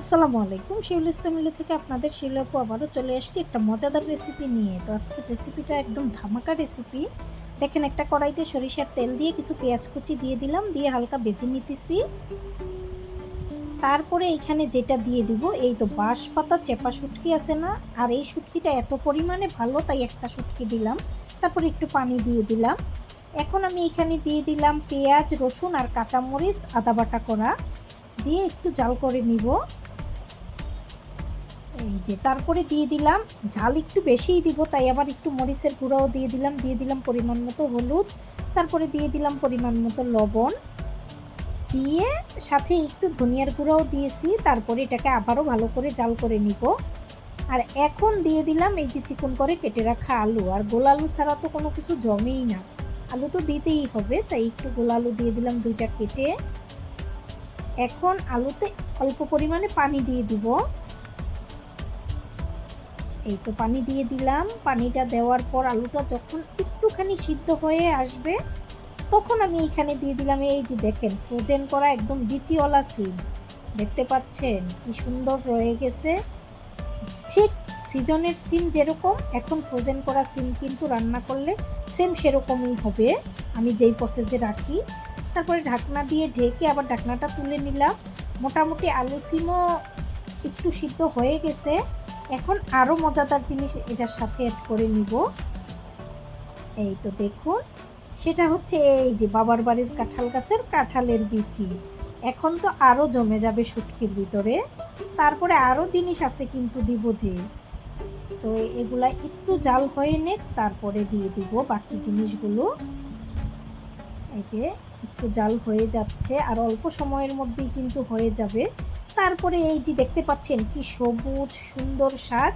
আসসালামু আলাইকুম। শিউল ইসলামিলি থেকে আপনাদের শিউল আপু আবারও চলে আসছি একটা মজাদার রেসিপি নিয়ে। তো আজকের রেসিপিটা একদম ধামাকা রেসিপি দেখেন একটা কড়াইতে সরিষার তেল দিয়ে কিছু পেঁয়াজ কুচি দিয়ে দিলাম, দিয়ে হালকা বেজে নিতেছি। তারপরে এইখানে যেটা দিয়ে দিব, এই তো বাঁশ পাতা চেপা শুটকি আছে না? আর এই শুটকিটা এত পরিমাণে ভালো, তাই একটা শুটকি দিলাম। তারপরে একটু পানি দিয়ে দিলাম। এখন আমি এখানে দিয়ে দিলাম পেঁয়াজ, রসুন আর কাঁচামরিচ, আদা বাটা করা। দিয়ে একটু জাল করে নিব। এই যে তারপরে দিয়ে দিলাম, ঝাল একটু বেশিই দিব, তাই আবার একটু মরিচের গুঁড়াও দিয়ে দিলাম দিয়ে দিলাম পরিমাণ মতো হলুদ, তারপরে দিয়ে দিলাম পরিমাণ মতো লবণ, দিয়ে সাথে একটু ধনিয়ার গুঁড়াও দিয়েছি, তারপরে এটাকে আবারও ভালো করে জাল করে নিব। আর এখন দিয়ে দিলাম এই যে চিকন করে কেটে রাখা আলু, আর গোল আলু ছাড়া তো কোনো কিছু জমেই না। আলু তো দিতেই হবে, তাই একটু গোল আলু দিয়ে দিলাম দুইটা কেটে। এখন আলুতে অল্প পরিমাণে পানি দিয়ে দিব। এই তো পানি দিয়ে দিলাম। পানিটা দেওয়ার পর আলুটা যখন একটুখানি সিদ্ধ হয়ে আসবে, তখন আমি এইখানে দিয়ে দিলাম এই যে দেখেন ফ্রোজেন করা একদম বিচিওয়ালা সিম। দেখতে পাচ্ছেন কি সুন্দর রয়ে গেছে। ঠিক সিজনের সিম যেরকম, এখন ফ্রোজেন করা সিম কিন্তু রান্না করলে সেম সেরকমই হবে। আমি যেই প্রসেসে রাখি। তারপরে ঢাকনা দিয়ে ঢেকে আবার ঢাকনাটা তুলে নিলাম। মোটামুটি আলু সিমও একটু সিদ্ধ হয়ে গেছে। এখন আরও মজাদার জিনিস এটার সাথে অ্যাড করে নিব। এই তো দেখুন, সেটা হচ্ছে এই যে বাবার বাড়ির কাঁঠাল গাছের কাঁঠালের বিচি। এখন তো আরও জমে যাবে শুটকির ভিতরে। তারপরে আরও জিনিস আছে কিন্তু দিব যে। তো এগুলা একটু জাল হয়ে নেক, তারপরে দিয়ে দিব বাকি জিনিসগুলো। এই যে একটু জাল হয়ে যাচ্ছে, আর অল্প সময়ের মধ্যেই কিন্তু হয়ে যাবে। তারপরে এই যে দেখতে পাচ্ছেন কি সবুজ সুন্দর শাক।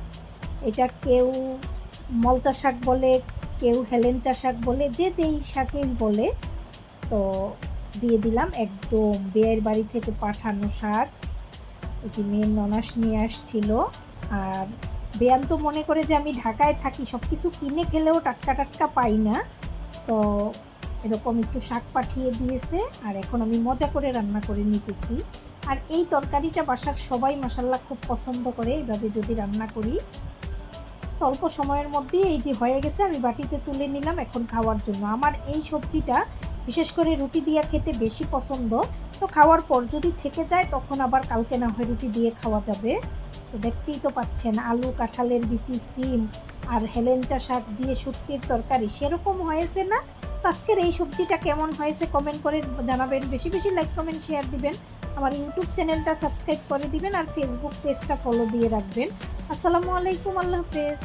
এটা কেউ মলচা শাক বলে, কেউ হেলেঞ্চা শাক বলে, যে যেই শাকেই বলে। তো দিয়ে দিলাম একদম বেয়ের বাড়ি থেকে পাঠানো শাক। এই যে মেয়ের ননাস নিয়ে আসছিল। আর বেয়ান তো মনে করে যে আমি ঢাকায় থাকি সব কিছু কিনে খেলেও টাটকা টাটকা পাই না। তো এরকম একটু শাক পাঠিয়ে দিয়েছে। আর এখন আমি মজা করে রান্না করে নিতেছি। আর এই তরকারিটা বাসার সবাই মশাল্লা খুব পছন্দ করে, এইভাবে যদি রান্না করি। তো অল্প সময়ের মধ্যেই এই যে হয়ে গেছে, আমি বাটিতে তুলে নিলাম এখন খাওয়ার জন্য। আমার এই সবজিটা বিশেষ করে রুটি দিয়ে খেতে বেশি পছন্দ। তো খাওয়ার পর যদি থেকে যায়, তখন আবার কালকে না হয় রুটি দিয়ে খাওয়া যাবে। তো দেখতেই তো পাচ্ছেন, আলু, কাঁঠালের বিচি, সিম আর হেলেঞ্চা শাক দিয়ে শুটকির তরকারি সেরকম হয়েছে না? তো আজকের এই সবজিটা কেমন হয়েছে কমেন্ট করে জানাবেন। বেশি বেশি লাইক, কমেন্ট, শেয়ার দিবেন। আমার ইউটিউব চ্যানেলটা সাবস্ক্রাইব করে দিবেন আর ফেসবুক পেজটা ফলো দিয়ে রাখবেন। আসসালামু আলাইকুম, আল্লাহ হাফেজ।